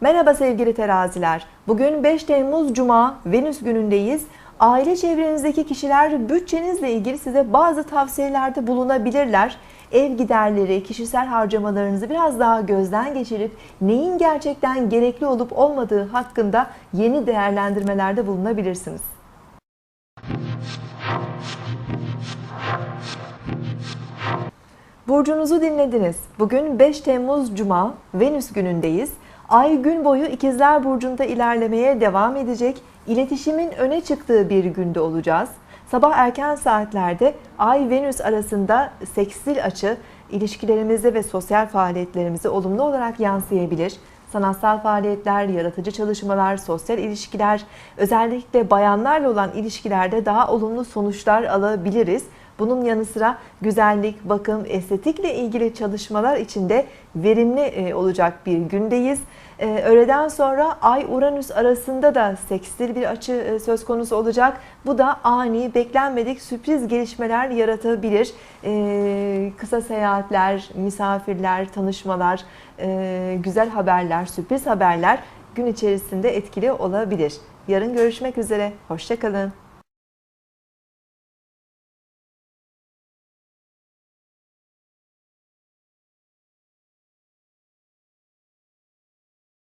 Merhaba sevgili teraziler. Bugün 5 Temmuz Cuma, Venüs günündeyiz. Aile çevrenizdeki kişiler bütçenizle ilgili size bazı tavsiyelerde bulunabilirler. Ev giderleri, kişisel harcamalarınızı biraz daha gözden geçirip neyin gerçekten gerekli olup olmadığı hakkında yeni değerlendirmelerde bulunabilirsiniz. Burcunuzu dinlediniz. Bugün 5 Temmuz Cuma, Venüs günündeyiz. Ay gün boyu İkizler Burcu'nda ilerlemeye devam edecek. İletişimin öne çıktığı bir günde olacağız. Sabah erken saatlerde Ay-Venüs arasında sekstil açı ilişkilerimize ve sosyal faaliyetlerimize olumlu olarak yansıyabilir. Sanatsal faaliyetler, yaratıcı çalışmalar, sosyal ilişkiler, özellikle bayanlarla olan ilişkilerde daha olumlu sonuçlar alabiliriz. Bunun yanı sıra güzellik, bakım, estetikle ilgili çalışmalar için de verimli e, olacak bir gündeyiz. E, Öğleden sonra Ay-Uranüs arasında da sekstil bir açı e, söz konusu olacak. Bu da ani, beklenmedik sürpriz gelişmeler yaratabilir. Kısa seyahatler, misafirler, tanışmalar, güzel haberler, sürpriz haberler gün içerisinde etkili olabilir. Yarın görüşmek üzere, hoşçakalın.